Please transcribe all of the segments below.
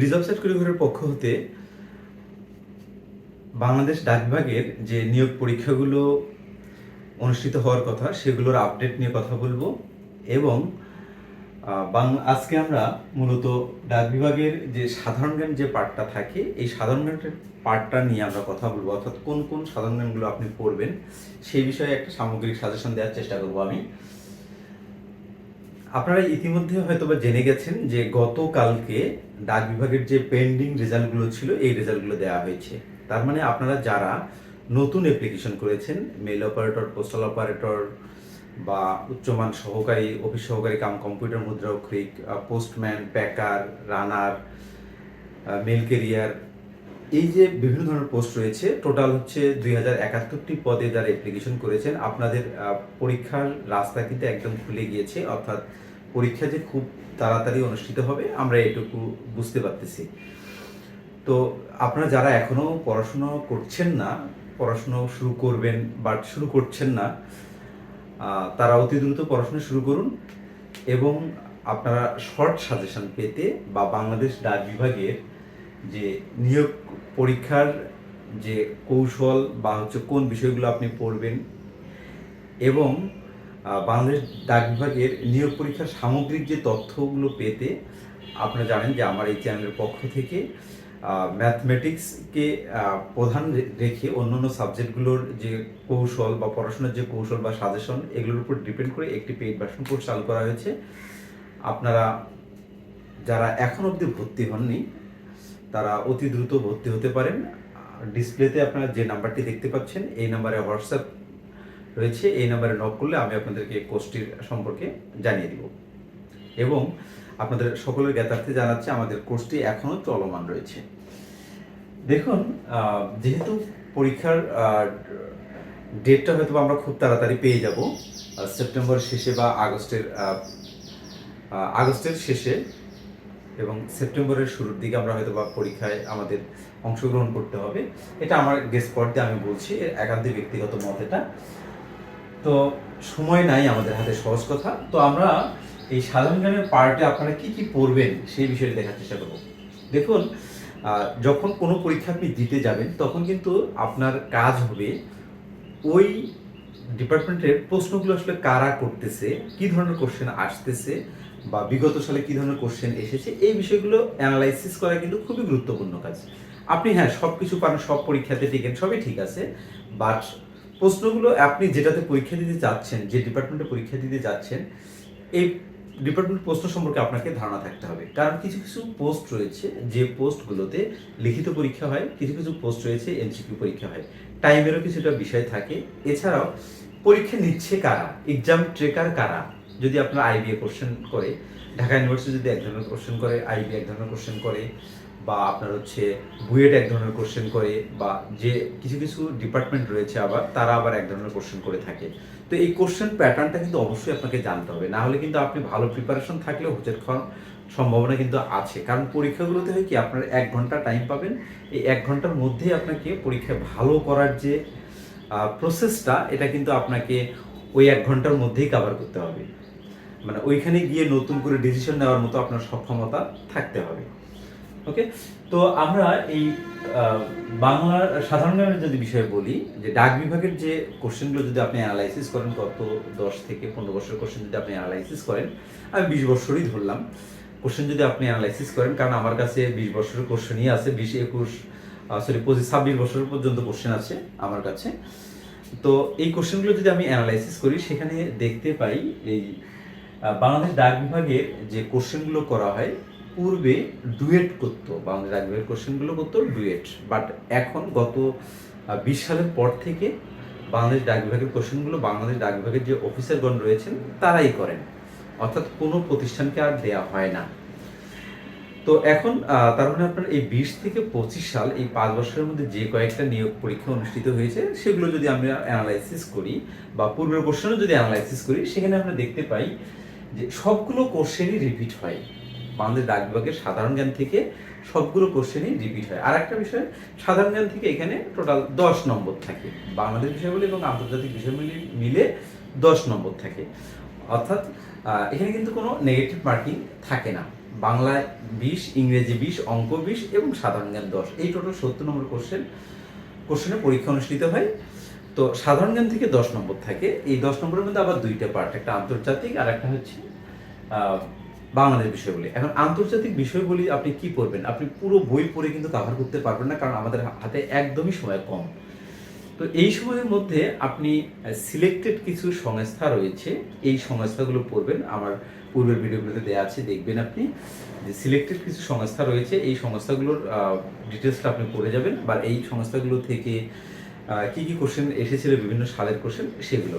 Reserve site কুড়িঘরের পক্ষ হতে বাংলাদেশ ডাক বিভাগের যে নিয়োগ পরীক্ষাগুলো অনুষ্ঠিত হওয়ার কথা, সেগুলোর আপডেট নিয়ে কথা বলব এবং আজকে আমরা মূলত ডাক বিভাগের যে সাধারণ জ্ঞান যে পার্টটা থাকে, এই সাধারণ জ্ঞানের পার্টটা নিয়ে আমরা কথা বলব। অর্থাৎ কোন কোন সাধারণ জ্ঞানগুলো আপনি পড়বেন, সেই বিষয়ে একটা সামগ্রিক সাজেশন দেওয়ার চেষ্টা করব আমি। আপনারা ইতিমধ্যে হয়তো বা জেনে গেছেন যে গতকালকে ডাক বিভাগের যে পেন্ডিং রেজাল্টগুলো ছিল, এই রেজাল্টগুলো দেওয়া হয়েছে। তার মানে আপনারা যারা নতুন অ্যাপ্লিকেশন করেছেন মেল অপারেটর পোস্টাল অপারেটর বা উচ্চমান সহকারী অফিস সহকারী কাম কম্পিউটার মুদ্রা মুদ্রাক্ষরিক postman packer runner mail carrier এই যে বিভিন্ন ধরনের পোস্ট রয়েছে টোটাল হচ্ছে দুই হাজার একাত্তরটি পদে যারা অ্যাপ্লিকেশন করেছেন, আপনাদের পরীক্ষার রাস্তা কিন্তু একদম খুলে গিয়েছে, অর্থাৎ পরীক্ষা যে খুব তাড়াতাড়ি অনুষ্ঠিত হবে, আমরা এটুকু বুঝতে পারতেছি। তো আপনারা যারা এখনও পড়াশুনো করছেন না, পড়াশুনো শুরু করবেন বাট শুরু করছেন না তারা অতি দ্রুত পড়াশোনা শুরু করুন এবং আপনারা শর্ট সাজেশন পেতে বা বাংলাদেশ ডাক বিভাগের যে নিয়োগ পরীক্ষার যে কৌশল বা হচ্ছে কোন বিষয়গুলো আপনি পড়বেন এবং বাংলাদেশ ডাক বিভাগের নিয়োগ পরীক্ষার সামগ্রিক যে তথ্যগুলো পেতে আপনারা জানেন যে আমার এই চ্যানেলের পক্ষ থেকে ম্যাথমেটিক্সকে প্রধান রেখে অন্যান্য সাবজেক্টগুলোর যে কৌশল বা পড়াশোনার যে কৌশল বা সাজেশন, এগুলোর উপর ডিপেন্ড করে একটি পেইড ভার্সন কোর্স চালু করা হয়েছে। আপনারা যারা এখন অবধি ভর্তি হননি, তারা অতি দ্রুত ভর্তি হতে পারেন। ডিসপ্লেতে আপনারা যে নাম্বারটি দেখতে পাচ্ছেন, এই নাম্বারে হোয়াটসঅ্যাপ রয়েছে, এই নাম্বারে নক করলে আমি আপনাদেরকে কোর্সটির সম্পর্কে জানিয়ে দিব। এবং আপনাদের সকলের জ্ঞাতার্থে জানাচ্ছে, আমাদের কোর্সটি এখনও চলমান রয়েছে। দেখুন যেহেতু পরীক্ষার ডেটটা হয়তো আমরা খুব তাড়াতাড়ি পেয়ে যাব সেপ্টেম্বর শেষে বা আগস্টের আগস্টের শেষে এবং সেপ্টেম্বরের শুরুর দিকে আমরা হয়তো বা পরীক্ষায় আমাদের অংশগ্রহণ করতে হবে। এটা আমার গেস স্পট দিয়ে আমি বলছি একান্ত ব্যক্তিগত মত এটা। তো সময় নাই আমাদের হাতে, সহজ কথা। তো আমরা এই সাধারণ জ্ঞানের পার্টে আপনারা কি কি পড়বেন সেই বিষয়টি দেখার চেষ্টা করব। দেখুন যখন কোনো পরীক্ষা আপনি দিতে যাবেন, তখন কিন্তু আপনার কাজ হবে ওই ডিপার্টমেন্টের প্রশ্নগুলো আসলে কারা করতেছে, কি ধরনের কোশ্চেন আসতেছে বা বিগত সালে কি ধরনের কোশ্চেন এসেছে, এই বিষয়গুলো অ্যানালাইসিস করা কিন্তু খুবই গুরুত্বপূর্ণ কাজ। আপনি হ্যাঁ সব কিছু পারেন, সব পরীক্ষাতে টিকেন, সবই ঠিক আছে বাট প্রশ্নগুলো আপনি যেটাতে পরীক্ষা দিতে যাচ্ছেন, যে ডিপার্টমেন্টে পরীক্ষা দিতে যাচ্ছেন, এই ডিপার্টমেন্ট প্রশ্ন সম্পর্কে আপনাকে ধারণা থাকতে হবে। কারণ কিছু কিছু পোস্ট রয়েছে, যে পোস্টগুলোতে লিখিত পরীক্ষা হয়, কিছু কিছু পোস্ট রয়েছে এমসিকিউ পরীক্ষা হয়। টাইমেরও কিছুটা বিষয় থাকে। এছাড়াও, পরীক্ষা নিচ্ছে কারা? এক্সাম ট্রেকার কারা? যদি আপনার আইবিএ কোশ্চেন করে, ঢাকা ইউনিভার্সিটি যদি এক ধরনের কোশ্চেন করে আইবি এক ধরনের কোশ্চেন করে বা আপনার হচ্ছে বুয়েট এক ধরনের কোশ্চেন করে বা যে কিছু কিছু ডিপার্টমেন্ট রয়েছে আবার, তারা আবার এক ধরনের কোশ্চেন করে থাকে। তো এই কোশ্চেন প্যাটার্নটা কিন্তু অবশ্যই আপনাকে জানতে হবে। না হলে কিন্তু আপনি ভালো প্রিপারেশন থাকলেও হোচের খাওয়ার সম্ভাবনা কিন্তু আছে। কারণ পরীক্ষাগুলোতে হয় কি, আপনার এক ঘণ্টা টাইম পাবেন। এই এক ঘণ্টার মধ্যেই আপনাকে পরীক্ষায় ভালো করার যে প্রসেসটা এটা কিন্তু আপনাকে ওই এক ঘণ্টার মধ্যেই কভার করতে হবে। মানে ওইখানে গিয়ে নতুন করে ডিসিশন নেওয়ার মতো আপনার সক্ষমতা থাকতে হবে। ওকে তো আমরা এই বাংলার সাধারণ জ্ঞানের যদি বিষয়ে বলি, যে ডাক বিভাগের যে কোশ্চেনগুলো যদি আপনি অ্যানালাইসিস করেন, গত দশ থেকে পনেরো বছরের কোশ্চেন যদি আপনি অ্যানালাইসিস করেন, আমি বিশ বছরই ধরলাম। কোশ্চেন যদি আপনি অ্যানালাইসিস করেন, কারণ আমার কাছে বিশ বছরের কোশ্চেনই আছে, বিশ, একুশ সরি পঁচিশ, ছাব্বিশ বছর পর্যন্ত কোশ্চেন আছে আমার কাছে। তো এই কোশ্চেনগুলো যদি আমি অ্যানালাইসিস করি, সেখানে দেখতে পাই এই বাংলাদেশ ডাক বিভাগের যে কোশ্চেনগুলো করা হয় পূর্বে ডুয়েট করতো ডাক বিভাগের কোশ্চেনগুলো করতো ডুয়েট। বাট এখন গত বিশ সালের পর থেকে বাংলাদেশ ডাক বিভাগের কোশ্চেনগুলো বাংলাদেশ ডাক বিভাগের যে অফিসারগণ রয়েছেন, তারাই করেন। অর্থাৎ কোনো প্রতিষ্ঠানকে আর দেয়া হয় না। তো এখন তার মানে আপনার এই বিশ থেকে পঁচিশ সাল, এই পাঁচ বছরের মধ্যে যে কয়েকটা নিয়োগ পরীক্ষা অনুষ্ঠিত হয়েছে, সেগুলো যদি আমরা অ্যানালাইসিস করি বা পূর্বের কোশ্চেনও যদি অ্যানালাইসিস করি, সেখানে আমরা দেখতে পাই যে সবগুলো কোশ্চেনই রিপিট হয়। বাংলাদেশ ডাক বিভাগের সাধারণ জ্ঞান থেকে সবগুলো কোশ্চেনই রিপিট হয়। আর একটা বিষয়, সাধারণ জ্ঞান থেকে এখানে টোটাল দশ নম্বর থাকে। বাংলাদেশ বিষয়গুলি এবং আন্তর্জাতিক বিষয়গুলি মিলে দশ নম্বর থাকে। অর্থাৎ এখানে কিন্তু কোনো নেগেটিভ মার্কিং থাকে না। বাংলায় বিশ, ইংরেজি বিশ, অঙ্ক বিশ এবং সাধারণ জ্ঞান দশ। এই টোটাল সত্তর নম্বর কোশ্চেন কোশ্চেনে পরীক্ষা অনুষ্ঠিত হয়। তো সাধারণ জ্ঞান থেকে দশ নম্বর থাকে। এই দশ নম্বরের মধ্যে আবার দুইটা পার্ট একটা আন্তর্জাতিক আর একটা হচ্ছে বাংলাদেশ বিষয়গুলি। এখন আন্তর্জাতিক বিষয়গুলি আপনি কি পড়বেন? আপনি পুরো বই পড়ে কিন্তু কভার করতে পারবেন না, কারণ আমাদের হাতে একদমই সময় কম। তো এই সময়ের মধ্যে আপনি সিলেক্টেড কিছু সংস্থা রয়েছে, এই সংস্থাগুলো পড়বেন। আমার পূর্বের ভিডিওগুলোতে দেওয়া আছে, দেখবেন আপনি যে সিলেক্টেড কিছু সংস্থা রয়েছে, এই সংস্থাগুলোর ডিটেলসটা আপনি পড়ে যাবেন। বা এই সংস্থাগুলো থেকে কি কি কোশ্চেন এসেছিল, বিভিন্ন সালের কোশ্চেন সেগুলো।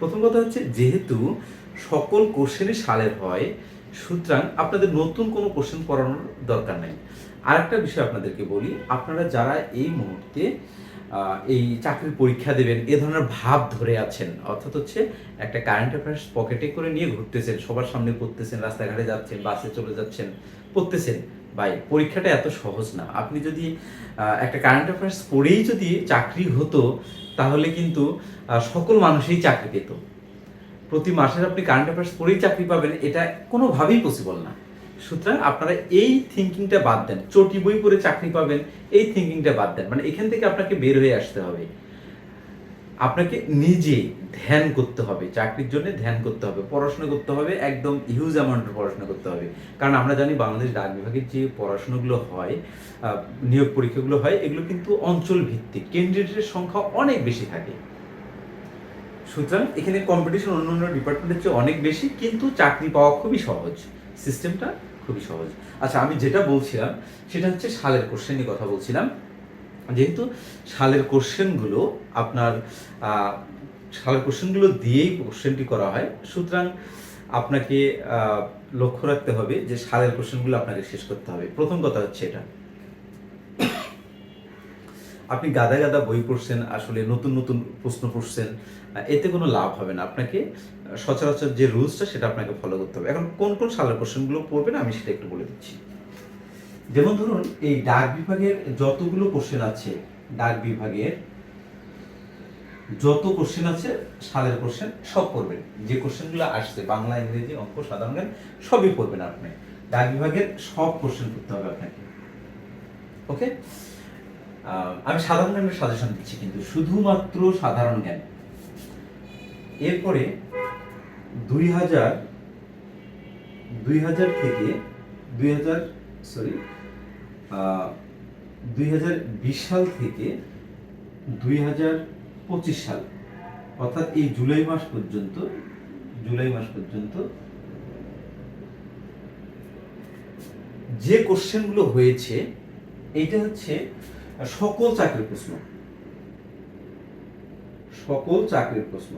প্রথম কথা হচ্ছে, যেহেতু সকল কোশ্চেনই সালের হয় সুতরাং আপনাদের নতুন কোনো কোশ্চেন পড়ানোর দরকার নেই। আরেকটা বিষয় আপনাদেরকে বলি, আপনারা যারা এই মুহূর্তে এই চাকরির পরীক্ষা দেবেন, এ ধরনের ভাব ধরে আছেন, অর্থাৎ হচ্ছে একটা কারেন্ট অ্যাফেয়ার্স পকেটে করে নিয়ে ঘুরতেছেন, সবার সামনে পড়তেছেন, রাস্তাঘাটে যাচ্ছেন বাসে চলে যাচ্ছেন, পড়তেছেন, ভাই, পরীক্ষাটা এত সহজ না। আপনি যদি একটা কারেন্ট অ্যাফেয়ার্স পড়েই যদি চাকরি হতো, তাহলে কিন্তু সকল মানুষই চাকরি পেত। প্রতি মাসের আপনি কারেন্ট অ্যাফেয়ার্স পড়েই চাকরি পাবেন, এটা কোনোভাবেই পসিবল না। সুতরাং আপনারা এই থিঙ্কিংটা বাদ দেন, চটি বই পড়ে চাকরি পাবেন, এই থিঙ্কিংটা বাদ দেন। মানে এখান থেকে আপনাকে বের হয়ে আসতে হবে। আপনাকে নিজে ধ্যান করতে হবে, চাকরির জন্য ধ্যান করতে হবে, পড়াশোনা করতে হবে, একদম হিউজ অ্যামাউন্টের পড়াশোনা করতে হবে। কারণ আমরা জানি বাংলাদেশ ডাক বিভাগের যে পড়াশোনাগুলো হয় নিয়োগ পরীক্ষাগুলো হয়, এগুলো কিন্তু অঞ্চল ভিত্তিক ক্যান্ডিডেটের সংখ্যা অনেক বেশি থাকে। সুতরাং এখানে কম্পিটিশন অন্য অন্য ডিপার্টমেন্টের চেয়ে অনেক বেশি, কিন্তু চাকরি পাওয়া খুবই সহজ। সিস্টেমটা খুবই সহজ। আচ্ছা আমি যেটা বলছিলাম, সেটা হচ্ছে সালের কোশ্চেনই কথা বলছিলাম। যেহেতু সালের কোশ্চেনগুলো আপনার সালের কোশ্চেনগুলো দিয়েই কোশ্চেনটি করা হয়, সুতরাং আপনাকে লক্ষ্য রাখতে হবে যে সালের কোশ্চেনগুলো আপনাকে শেষ করতে হবে। প্রথম কথা হচ্ছে এটা। আপনি গাদা গাদা বই পড়ছেন, আসলে নতুন নতুন প্রশ্ন পড়ছেন, এতে কোনো লাভ হবে না। আপনাকে সচরাচর যে রুলসটা সেটা আপনাকে ফলো করতে হবে। এখন কোন কোন সালের কোশ্চেনগুলো পড়বেন আমি সেটা একটু বলে দিচ্ছি। যেমন ধরুন, এই ডাক বিভাগের যতগুলো কোশ্চেন আছে, ডাক বিভাগের যত কোশ্চেন আছে, সালের কোশ্চেন সব পড়বেন। যে কোশ্চেনগুলো আসছে, বাংলা, ইংরেজি, অঙ্ক, সাধারণ জ্ঞান, সবই পড়বেন আপনি। ডাক বিভাগের সব কোশ্চেন করতে হবে আপনাকে। ওকে আমি সাধারণ জ্ঞানের সাজেশন দিচ্ছি, কিন্তু শুধুমাত্র সাধারণ জ্ঞান। এরপরে দুই হাজার দুই হাজার থেকে দুই হাজার সরি দুই হাজার বিশ সাল থেকে দুই হাজার পঁচিশ সাল, অর্থাৎ এই জুলাই মাস পর্যন্ত, জুলাই মাস পর্যন্ত যে কোশ্চেনগুলো হয়েছে, এইটা হচ্ছে সকল চাকরির প্রশ্ন। সকল চাকরির প্রশ্ন।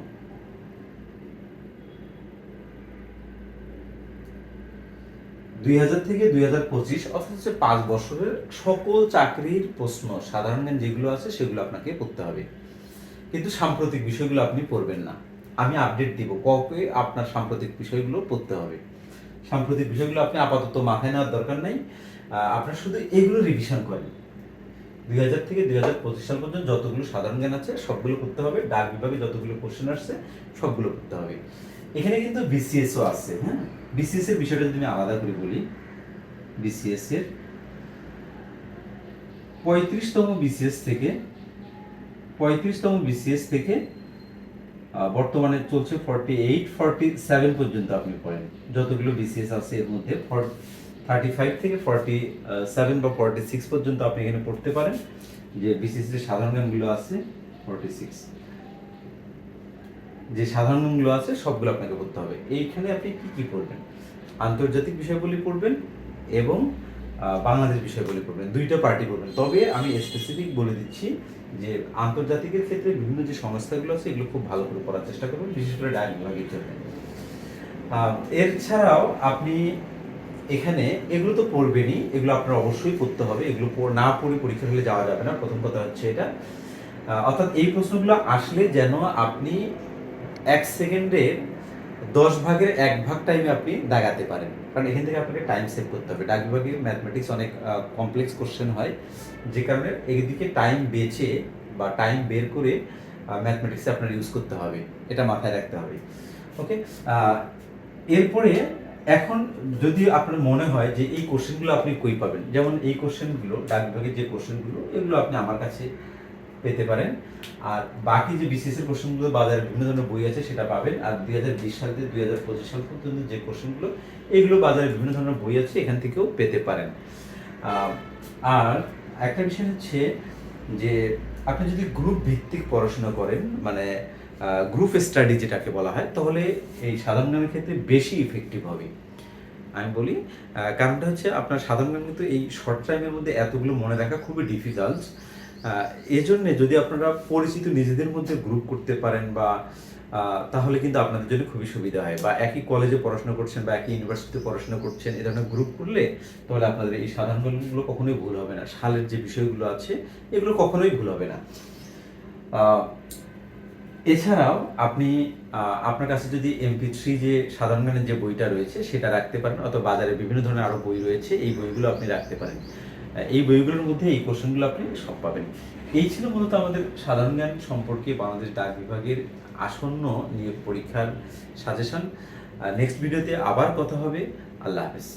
দুই হাজার থেকে দুই হাজার পঁচিশ, অর্থাৎ হচ্ছে পাঁচ বছরের সকল চাকরির প্রশ্ন, সাধারণ যেগুলো আছে সেগুলো আপনাকে পড়তে হবে। কিন্তু সাম্প্রতিক বিষয়গুলো আপনি পড়বেন না। আমি আপডেট দিব কবে আপনার সাম্প্রতিক বিষয়গুলো পড়তে হবে। সাম্প্রতিক বিষয়গুলো আপনি আপাতত মাথায় নেওয়ার দরকার নাই। আপনার শুধু এগুলো রিভিশন করেন। দুই হাজার থেকে দুই হাজার পঁচিশ সাল পর্যন্ত যতগুলো সাধারণ জ্ঞান আছে, সবগুলো করতে হবে। ডাক বিভাগে যতগুলো কোশ্চেন আসছে, সবগুলো করতে হবে। এখানে কিন্তু বিসিএসও আছে হ্যাঁ? বিসিএস এর বিষয়টা যদি আমি আলাদা করে বলি বিসিএস এর পঁয়ত্রিশতম বিসিএস থেকে, পঁয়ত্রিশতম বিসিএস থেকে বর্তমানে চলছে ফর্টি এইট ফর্টি সেভেন পর্যন্ত আপনি পড়েন। যতগুলো বিসিএস আছে এর মধ্যে থার্টি ফাইভ থেকে ফর্টি সেভেন বা ফর্টি সিক্স পর্যন্ত আপনি এখানে পড়তে পারেন, যে বিসিএস এর সাধারণ জ্ঞানগুলো আছে ফর্টি সিক্স যে সাধারণ জ্ঞানগুলো আছে, সবগুলো আপনাকে পড়তে হবে। এইখানে আপনি কি কি পড়বেন? আন্তর্জাতিক বিষয়গুলি পড়বেন এবং বাংলাদেশ বিষয়গুলি পড়বেন। দুইটা পার্টি পড়বেন। তবে আমি স্পেসিফিক বলে দিচ্ছি যে আন্তর্জাতিকের ক্ষেত্রে বিভিন্ন যে সংস্থাগুলো আছে, এগুলো খুব ভালো করে পড়ার চেষ্টা করবেন, বিশেষ করে ডাক বিভাগের জন্য। এছাড়াও আপনি এখানে এগুলো তো পড়বেনই, এগুলো আপনার অবশ্যই পড়তে হবে, এগুলো না পড়ে পরীক্ষা হলে যাওয়া যাবে না, প্রথম কথা হচ্ছে এটা। অর্থাৎ এই প্রশ্নগুলো আসলে যেন আপনি এক সেকেন্ডে দশ ভাগের এক ভাগ টাইমে আপনি দাগাতে পারেন। কারণ এখান থেকে আপনাকে টাইম সেভ করতে হবে। ডাক বিভাগে ম্যাথমেটিক্স অনেক কমপ্লেক্স কোশ্চেন হয়, যে কারণে এদিকে টাইম বেঁচে বা টাইম বের করে ম্যাথমেটিক্সে আপনার ইউজ করতে হবে। এটা মাথায় রাখতে হবে। ওকে এরপরে এখন যদি আপনার মনে হয় যে এই কোশ্চেনগুলো আপনি কই পাবেন, যেমন এই কোশ্চেনগুলো ডাক বিভাগের যে কোশ্চেনগুলো, এগুলো আপনি আমার কাছে পেতে পারেন। আর বাকি যে বিসিএস এর কোশ্চেনগুলো, বাজারে বিভিন্ন ধরনের বই আছে, সেটা পাবেন। আর দুই হাজার বিশ সাল থেকে দুই হাজার পঁচিশ সাল পর্যন্ত যে কোশ্চেনগুলো, এগুলো বাজারে বিভিন্ন ধরনের বই আছে, এখান থেকেও পেতে পারেন। আর একটা বিষয় হচ্ছে যে, আপনি যদি গ্রুপ ভিত্তিক পড়াশোনা করেন মানে গ্রুপ স্টাডি যেটাকে বলা হয়, তাহলে এই সাধারণ জ্ঞানের ক্ষেত্রে বেশি ইফেক্টিভ হবে। আমি বলি কারণটা হচ্ছে আপনার সাধারণ জ্ঞান কিন্তু এই শর্ট টাইমের মধ্যে এতগুলো মনে রাখা খুবই ডিফিকাল্ট এজন্য যদি আপনারা পরিচিত নিজেদের মধ্যে গ্রুপ করতে পারেন বা তাহলে কিন্তু আপনাদের জন্য খুবই সুবিধা হয়। বা একই কলেজে পড়াশোনা করছেন বা একই ইউনিভার্সিটিতে পড়াশোনা করছেন এ ধরনের গ্রুপ করলে তাহলে আপনাদের এই সাধারণ জ্ঞানগুলো কখনোই ভুল হবে না। সালের যে বিষয়গুলো আছে, এগুলো কখনোই ভুল হবে না। এছাড়াও আপনি আপনার কাছে যদি এমপি থ্রি যে সাধারণ জ্ঞানের যে বইটা রয়েছে সেটা রাখতে পারেন অথবা বাজারে বিভিন্ন ধরনের আরও বই রয়েছে, এই বইগুলো আপনি রাখতে পারেন। এই বইগুলোর মধ্যে এই কোশ্চেনগুলো আপনি সব পাবেন। এই ছিল মূলত আমাদের সাধারণ জ্ঞান সম্পর্কে বাংলাদেশ ডাক বিভাগের আসন্ন নিয়োগ পরীক্ষার সাজেশন নেক্সট ভিডিওতে আবার কথা হবে। আল্লাহ হাফেজ।